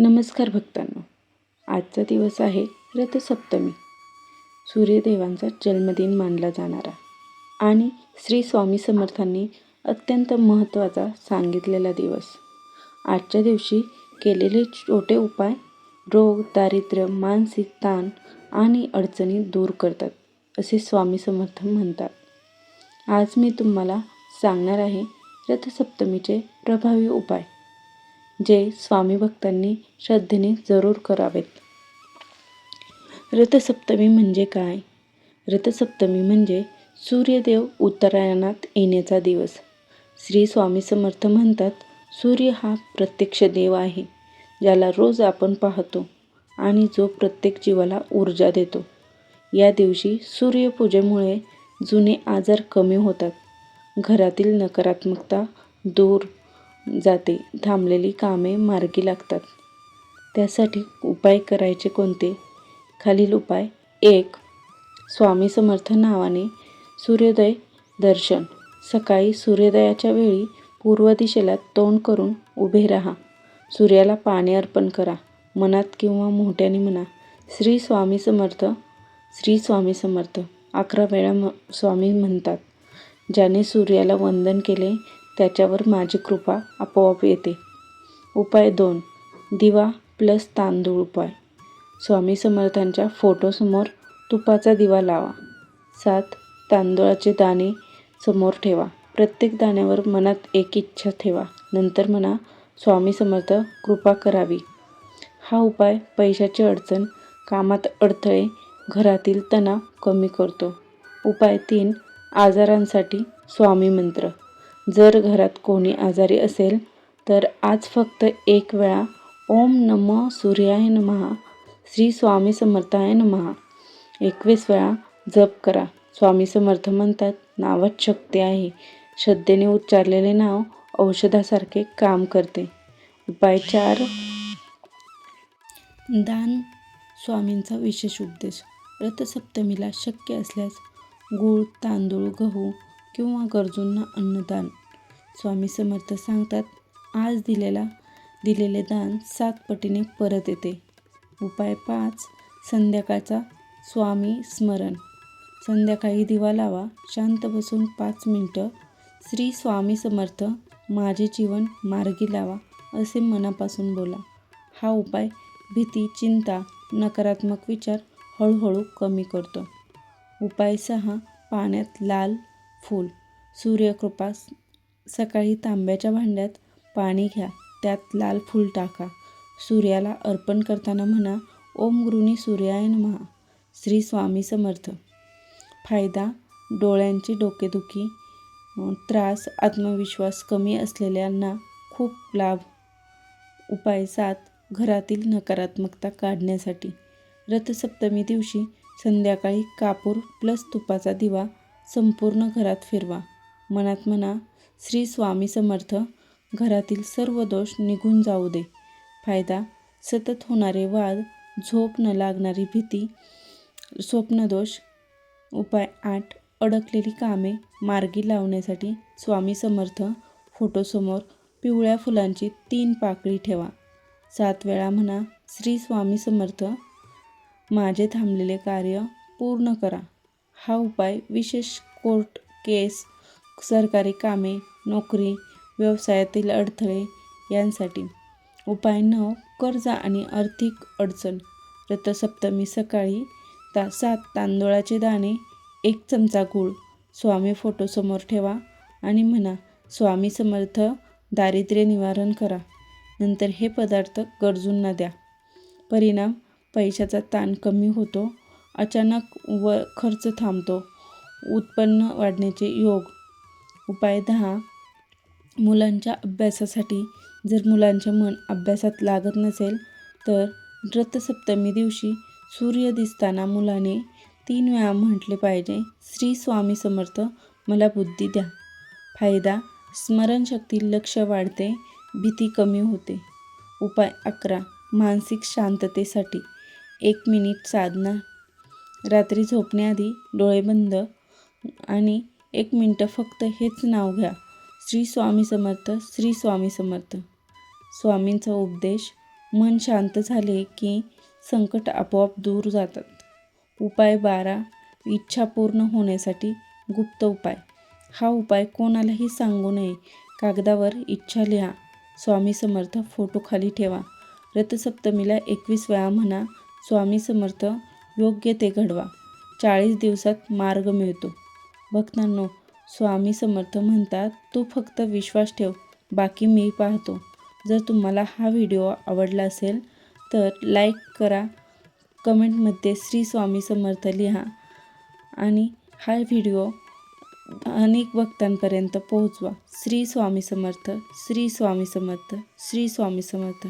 नमस्कार भक्तांनो. आजचा दिवस आहे रथसप्तमी. सूर्यदेवांचा जन्मदिन मानला जाणारा आणि श्री स्वामी समर्थांनी अत्यंत महत्त्वाचा सांगितलेला दिवस. आजच्या दिवशी केलेले छोटे उपाय रोग दारिद्र्य मानसिक ताण आणि अडचणी दूर करतात असे स्वामी समर्थ म्हणतात. आज मी तुम्हाला सांगणार आहे रथसप्तमीचे प्रभावी उपाय. जे स्वामी भक्तांनी श्रद्धेने जरूर करावेत. रथसप्तमी म्हणजे काय? रथसप्तमी म्हणजे सूर्यदेव उत्तरायणात येण्याचा दिवस. श्री स्वामी समर्थ म्हणतात सूर्य हा प्रत्यक्ष देव आहे ज्याला रोज आपण पाहतो आणि जो प्रत्येक जीवाला ऊर्जा देतो. या दिवशी सूर्यपूजेमुळे जुने आजार कमी होतात. घरातील नकारात्मकता दूर जाते. थांबलेली कामे मार्गी लागतात. त्यासाठी उपाय करायचे कोणते? खालील उपाय. एक स्वामी समर्थ नावाने सूर्योदय दर्शन. सकाळी सूर्योदयाच्या वेळी पूर्व दिशेला तोंड करून उभे राहा. सूर्याला पाणी अर्पण करा. मनात किंवा मोठ्याने म्हणा श्री स्वामी समर्थ श्री स्वामी समर्थ. अकरा वेळा म स्वामी म्हणतात ज्याने सूर्याला वंदन केले त्याच्यावर माझी कृपा आपोआप येते. उपाय दोन. दिवा प्लस तांदूळ उपाय. स्वामी समर्थांच्या फोटोसमोर तुपाचा दिवा लावा. सात. तांदूळाचे दाणे समोर ठेवा. प्रत्येक दाण्यावर मनात एक इच्छा ठेवा. नंतर म्हणा स्वामी समर्थ कृपा करावी. हा उपाय पैशाची अडचण कामात अडथळे घरातील तणाव कमी करतो. उपाय तीन. आजारांसाठी स्वामी मंत्र. जर घरात कोणी आजारी असेल तर आज फक्त एक वेळा ओम नम सूर्याय नमः श्री स्वामी समर्थाय नमः. एकवीस वेळा जप करा. स्वामी समर्थ म्हणतात नावात शक्ती आहे. श्रद्धेने उच्चारलेले नाव औषधासारखे काम करते. उपाय चार. दान स्वामींचा विशेष उपदेश. रथसप्तमीला शक्य असल्यास गूळ तांदूळ गहू किंवा गरजूंना अन्नदान. स्वामी समर्थ सांगतात आज दिलेला दिलेले दान सात पटीने परत येते. उपाय पाच संध्याकाळचा स्वामी स्मरण. संध्याकाळी दिवा लावा शांत बसून पाच मिनटं. श्री स्वामी समर्थ माझे जीवन मार्गी लावा असे मनापासून बोला. हा उपाय भीती चिंता नकारात्मक विचार हळूहळू कमी करतो. उपाय सहा पाण्यात लाल फूल. सूर्यकृपा सकाळी तांब्याच्या भांड्यात पाणी घ्या त्यात लाल फूल टाका. सूर्याला अर्पण करताना म्हणा ओम गुरुनी सूर्याय महा श्री स्वामी समर्थ. फायदा डोळ्यांची डोकेदुखी त्रास आत्मविश्वास कमी असलेल्यांना खूप लाभ. उपाय सात घरातील नकारात्मकता काढण्यासाठी. रथसप्तमी दिवशी संध्याकाळी कापूर प्लस तुपाचा दिवा संपूर्ण घरात फिरवा. मनात म्हणा श्री स्वामी समर्थ घरातील सर्व दोष निघून जाऊ दे. फायदा सतत होणारे वाद झोप न लागणारी भीती स्वप्नदोष उपाय आठ अडकलेली कामे मार्गी लावण्यासाठी स्वामी समर्थ फोटोसमोर पिवळ्या फुलांची तीन पाकळी ठेवा. सात वेळा म्हणा श्री स्वामी समर्थ माझे थांबलेले कार्य पूर्ण करा. हा उपाय विशेष कोर्ट केस सरकारी कामे नोकरी व्यवसायातील अडथळे यांसाठी उपाय नऊ कर्ज आणि आर्थिक अडचण. रथसप्तमी सकाळी ता सात तांदूळाचे दाणे एक चमचा गूळ स्वामी फोटोसमोर ठेवा आणि म्हणा स्वामी समर्थ दारिद्र्य निवारण करा. नंतर हे पदार्थ गरजूंना द्या. परिणाम पैशाचा ताण कमी होतो अचानक व खर्च थांबतो उत्पन्न वाढण्याचे योग उपाय दहा. मुलांच्या अभ्यासासाठी जर मुलांचे मन अभ्यासात लागत नसेल तर रथसप्तमी दिवशी सूर्य दिसताना मुलाने तीन वेळा म्हटले पाहिजे श्री स्वामी समर्थ मला बुद्धी द्या. फायदा स्मरणशक्ती लक्ष वाढते भीती कमी होते. उपाय अकरा मानसिक शांततेसाठी एक मिनिट साधना. रात्री झोपण्याआधी डोळे बंद आणि एक मिनटं फक्त हेच नाव घ्या. श्री स्वामी समर्थ श्री स्वामी समर्थ. स्वामींचा उपदेश मन शांत झाले की संकट आपोआप दूर जातात. उपाय बारा इच्छा पूर्ण होण्यासाठी गुप्त उपाय. हा उपाय कोणालाही सांगू नये. कागदावर इच्छा लिहा. स्वामी समर्थ फोटो खाली ठेवा. रथसप्तमीला एकवीस वेळा म्हणा स्वामी समर्थ योग्य ते घडवा. चाळीस दिवसात मार्ग मिळतो. भक्तांनो स्वामी समर्थ म्हणतात तू फक्त विश्वास ठेव बाकी मी पाहतो. जर तुम्हाला हा व्हिडिओ आवडला असेल तर लाईक करा कमेंटमध्ये श्री स्वामी समर्थ लिहा आणि हा व्हिडिओ अनेक भक्तांपर्यंत पोहोचवा. श्री स्वामी समर्थ श्री स्वामी समर्थ श्री स्वामी समर्थ.